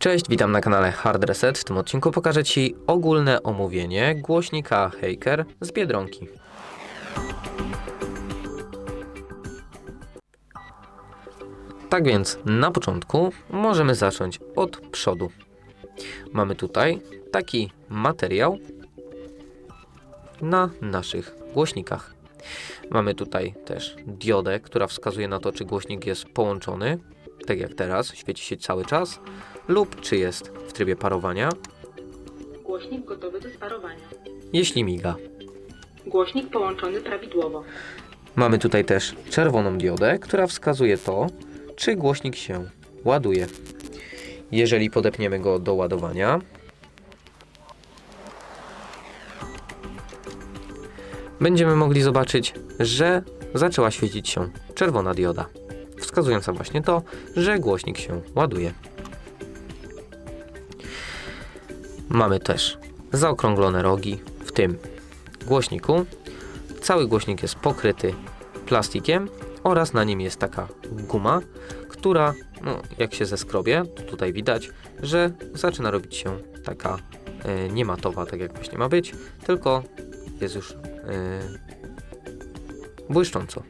Cześć, witam na kanale Hard Reset. W tym odcinku pokażę Ci ogólne omówienie głośnika Haker z Biedronki. Tak więc na początku możemy zacząć od przodu. Mamy tutaj taki materiał na naszych głośnikach. Mamy tutaj też diodę, która wskazuje na to, czy głośnik jest połączony, tak jak teraz, świeci się cały czas, lub czy jest w trybie parowania, Głośnik gotowy do sparowania. jeśli miga. Głośnik połączony prawidłowo. Mamy tutaj też czerwoną diodę, która wskazuje to, czy głośnik się ładuje. Jeżeli podepniemy go do ładowania, będziemy mogli zobaczyć, że zaczęła świecić się czerwona dioda, wskazująca właśnie to, że głośnik się ładuje. Mamy też zaokrąglone rogi w tym głośniku. Cały głośnik jest pokryty plastikiem oraz na nim jest taka guma, która, no, jak się zeskrobie, to tutaj widać, że zaczyna robić się taka e, niematowa, tak jak właśnie ma być, tylko jest już e, błyszcząco.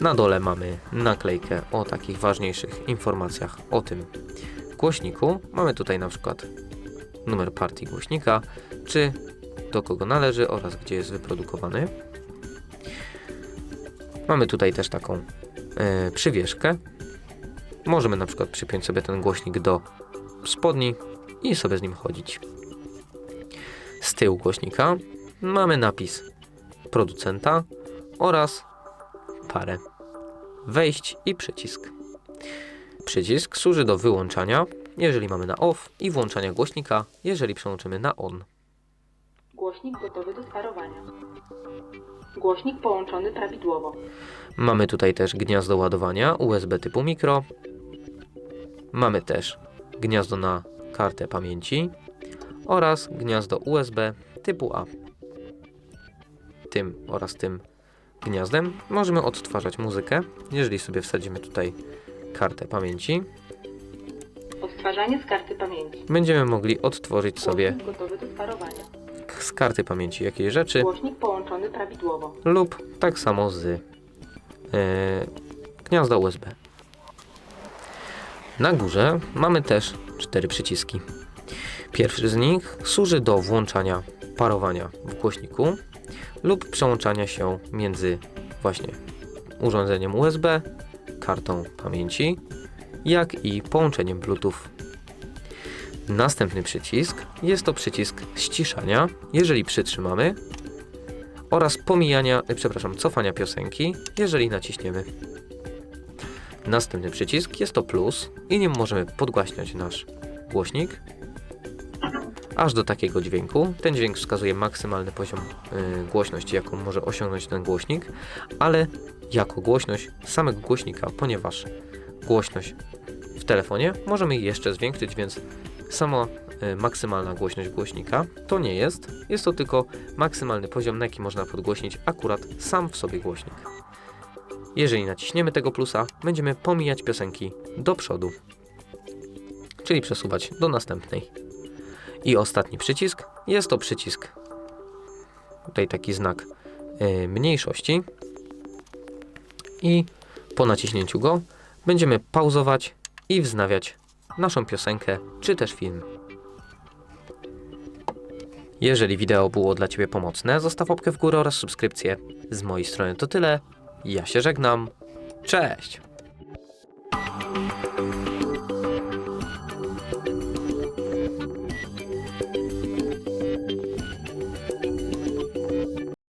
Na dole mamy naklejkę o takich ważniejszych informacjach o tym głośniku. Mamy tutaj na przykład numer partii głośnika, czy do kogo należy oraz gdzie jest wyprodukowany. Mamy tutaj też taką e, przywieszkę. Możemy na przykład przypiąć sobie ten głośnik do spodni i sobie z nim chodzić. Z tyłu głośnika mamy napis producenta oraz parę wejść i przycisk. Przycisk służy do wyłączania, jeżeli mamy na off i włączania głośnika, jeżeli przełączymy na on. Głośnik gotowy do sparowania. Głośnik połączony prawidłowo. Mamy tutaj też gniazdo ładowania USB typu mikro. Mamy też gniazdo na kartę pamięci oraz gniazdo USB typu A. Tym oraz tym gniazdem możemy odtwarzać muzykę, jeżeli sobie wsadzimy tutaj kartę pamięci. Odtwarzanie z karty pamięci. Będziemy mogli odtworzyć sobie Głośnik gotowy do sparowania. z karty pamięci jakiejś rzeczy Głośnik połączony prawidłowo. lub tak samo z e, gniazda USB. Na górze mamy też cztery przyciski. Pierwszy z nich służy do włączania parowania w głośniku lub przełączania się między właśnie urządzeniem USB, kartą pamięci, jak i połączeniem Bluetooth. Następny przycisk jest to przycisk ściszania, jeżeli przytrzymamy oraz pomijania, e, przepraszam, cofania piosenki, jeżeli naciśniemy. Następny przycisk jest to plus i nim możemy podgłaśniać nasz głośnik aż do takiego dźwięku. Ten dźwięk wskazuje maksymalny poziom y, głośności, jaką może osiągnąć ten głośnik, ale jako głośność samego głośnika, ponieważ głośność w telefonie możemy jeszcze zwiększyć, więc sama y, maksymalna głośność głośnika to nie jest, jest to tylko maksymalny poziom, na jaki można podgłośnić akurat sam w sobie głośnik. Jeżeli naciśniemy tego plusa, będziemy pomijać piosenki do przodu, czyli przesuwać do następnej. I ostatni przycisk jest to przycisk, tutaj taki znak y, mniejszości. I po naciśnięciu go będziemy pauzować i wznawiać naszą piosenkę czy też film. Jeżeli wideo było dla Ciebie pomocne, zostaw łapkę w górę oraz subskrypcję. Z mojej strony to tyle. Ja się żegnam. Cześć!